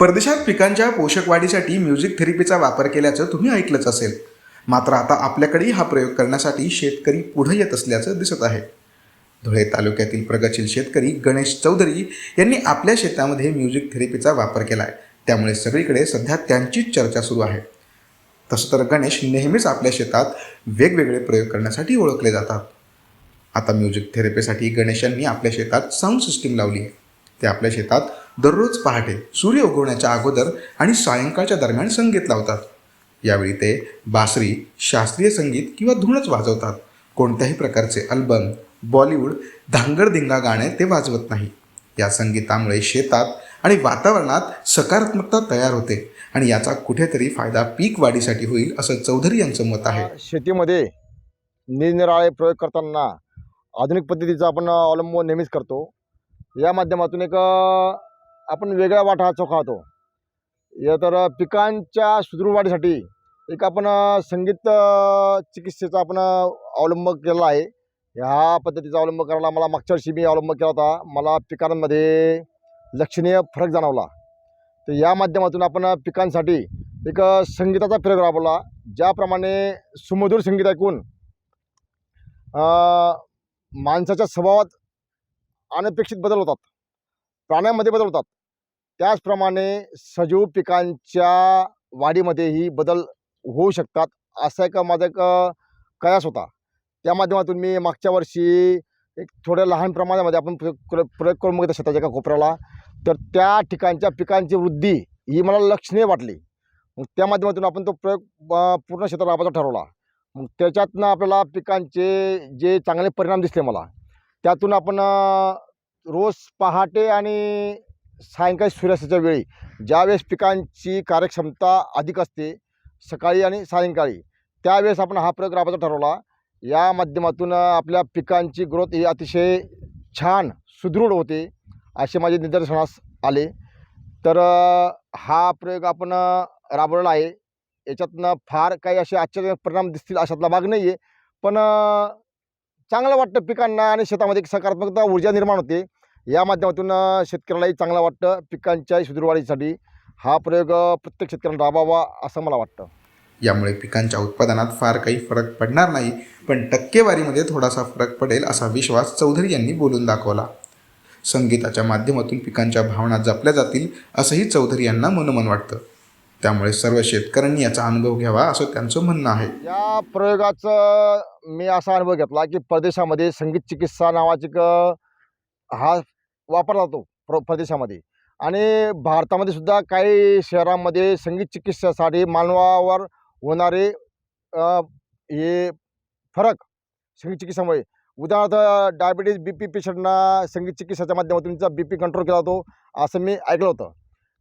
परदेशात पिकांच्या पोषक वाढीसाठी म्युझिक थेरपीचा वापर केल्याचं तुम्ही ऐकलंच असेल. मात्र आता आपल्याकडेही हा प्रयोग करण्यासाठी शेतकरी पुढे येत असल्याचं दिसत आहे. धुळे तालुक्यातील प्रगतशील शेतकरी गणेश चौधरी यांनी आपल्या शेतामध्ये म्युझिक थेरपीचा वापर केला आहे त्यामुळे सगळीकडे सध्या त्यांचीच चर्चा सुरू आहे. तसं तर गणेश नेहमीच आपल्या शेतात वेगवेगळे प्रयोग करण्यासाठी ओळखले जातात. आता म्युझिक थेरपीसाठी गणेश यांनी आपल्या शेतात साऊंड सिस्टीम लावली आहे ते आपल्या शेतात दररोज पहाटे सूर्य उगवण्याच्या अगोदर आणि सायंकाळच्या दरम्यान संगीत लावतात. यावेळी ते बासरी शास्त्रीय संगीत किंवा धुणच वाजवतात. कोणत्याही प्रकारचे अल्बम बॉलिवूड धांगडधिंगा गाणे ते वाजवत नाही. या संगीतामुळे शेतात आणि वातावरणात सकारात्मकता तयार होते आणि याचा कुठेतरी फायदा पीक वाढीसाठी होईल असं चौधरी यांचं मत आहे. शेतीमध्ये निरनिराळे प्रयोग करताना आधुनिक पद्धतीचा आपण अवलंब नेहमीच करतो. या माध्यमातून एक आपण वेगळा वाटा हा चोखाळतो या तर पिकांच्या सुदृढ वाढीसाठी एक आपण संगीत चिकित्सेचा आपण अवलंब केलेला आहे. ह्या पद्धतीचा अवलंब करायला मला मागच्या वर्षी मी अवलंब केला होता. मला पिकांमध्ये लक्षणीय फरक जाणवला. तर या माध्यमातून आपण पिकांसाठी एक संगीताचा प्रयोग राबवला. ज्याप्रमाणे सुमधुर संगीत ऐकून माणसाच्या स्वभावात अनपेक्षित बदल होतात. प्राण्यांमध्ये बदल होतात त्याचप्रमाणे सजीव पिकांच्या वाढीमध्येही बदल होऊ शकतात असा एक माझा एक कयास होता. त्या माध्यमातून मी मागच्या वर्षी एक थोड्या लहान प्रमाणामध्ये आपण प्रयोग प्रयोग करून बघितलं शेताच्या एका कोपऱ्याला. तर त्या ठिकाणच्या पिकांची वृद्धी ही मला लक्षणीय वाटली. मग त्या माध्यमातून आपण तो प्रयोग पूर्ण क्षेत्रात राबायचा ठरवला. मग त्याच्यातनं आपल्याला पिकांचे जे चांगले परिणाम दिसले मला त्यातून आपण रोज पहाटे आणि सायंकाळी सूर्यास्ताच्या वेळी ज्यावेळेस पिकांची कार्यक्षमता अधिक असते सकाळी आणि सायंकाळी त्यावेळेस आपण हा प्रयोग राबवायचा ठरवला. या माध्यमातून आपल्या पिकांची ग्रोथ ही अतिशय छान सुदृढ होते असे माझे निदर्शनास आले. तर हा प्रयोग आपण राबवलेला आहे. याच्यातनं फार काही असे आश्चर्य परिणाम दिसतील अशातला भाग नाही आहे पण चांगलं वाटतं पिकांना आणि शेतामध्ये एक सकारात्मकता ऊर्जा निर्माण होते. या माध्यमातून शेतकऱ्यालाही चांगलं वाटतं. पिकांच्या सुदृढवाढीसाठी हा प्रयोग प्रत्येक शेतकऱ्यांना राबवावा असं मला वाटतं. यामुळे पिकांच्या उत्पादनात फार काही फरक पडणार नाही पण टक्केवारीमध्ये थोडासा फरक पडेल असा विश्वास चौधरी यांनी बोलून दाखवला. संगीताच्या माध्यमातून पिकांच्या भावना जपल्या जातील असंही चौधरी यांना मनोमन वाटतं. त्यामुळे सर्व शेतकऱ्यांनी याचा अनुभव घ्यावा असं त्यांचं म्हणणं आहे. या प्रयोगाचं मी असा अनुभव घेतला की परदेशामध्ये संगीत चिकित्सा नावाची क हा वापरला जातो प्र परदेशामध्ये. आणि भारतामध्ये सुद्धा काही शहरांमध्ये संगीत चिकित्सेसाठी मानवावर होणारे हे फरक संगीत चिकित्सामुळे. उदाहरणार्थ डायबिटीज बी पी पेशंटना संगीत चिकित्साच्या माध्यमातून त्यांचा बी पी कंट्रोल केला जातो असं मी ऐकलं होतं.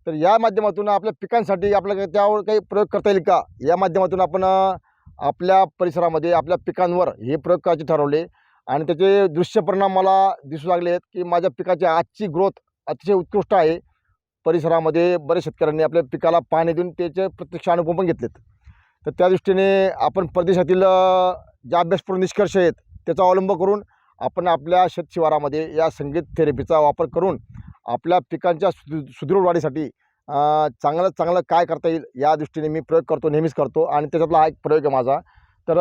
तर या माध्यमातून आपल्या पिकांसाठी आपल्याला त्यावर काही प्रयोग करता येईल का? या माध्यमातून आपण आपल्या परिसरामध्ये आपल्या पिकांवर हे प्रयोग करायचे ठरवले. आणि त्याचे दृश्य परिणाम मला दिसू लागले आहेत की माझ्या पिकाची आजची ग्रोथ अतिशय उत्कृष्ट आहे. परिसरामध्ये बऱ्याच शेतकऱ्यांनी आपल्या पिकाला पाणी देऊन त्याचे प्रत्यक्ष अनुभव पण घेतलेत. तर त्या दृष्टीने आपण परदेशातील ज्या जे अभ्यासपूर्ण निष्कर्ष आहेत त्याचा अवलंब करून आपण आपल्या शेतशिवारामध्ये या संगीत थेरपीचा वापर करून आपल्या पिकांच्या सुदृढ वाढीसाठी चांगलं चांगलं काय करता येईल या दृष्टीने मी प्रयोग करतो नेहमीच करतो आणि त्याच्यातला हा एक प्रयोग आहे माझा. तर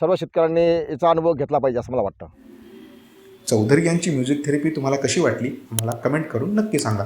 सर्व शेतकऱ्यांनी याचा अनुभव घेतला पाहिजे असं मला वाटतं. चौधरी यांची म्युझिक थेरपी तुम्हाला कशी वाटली? मला कमेंट करून नक्की सांगा.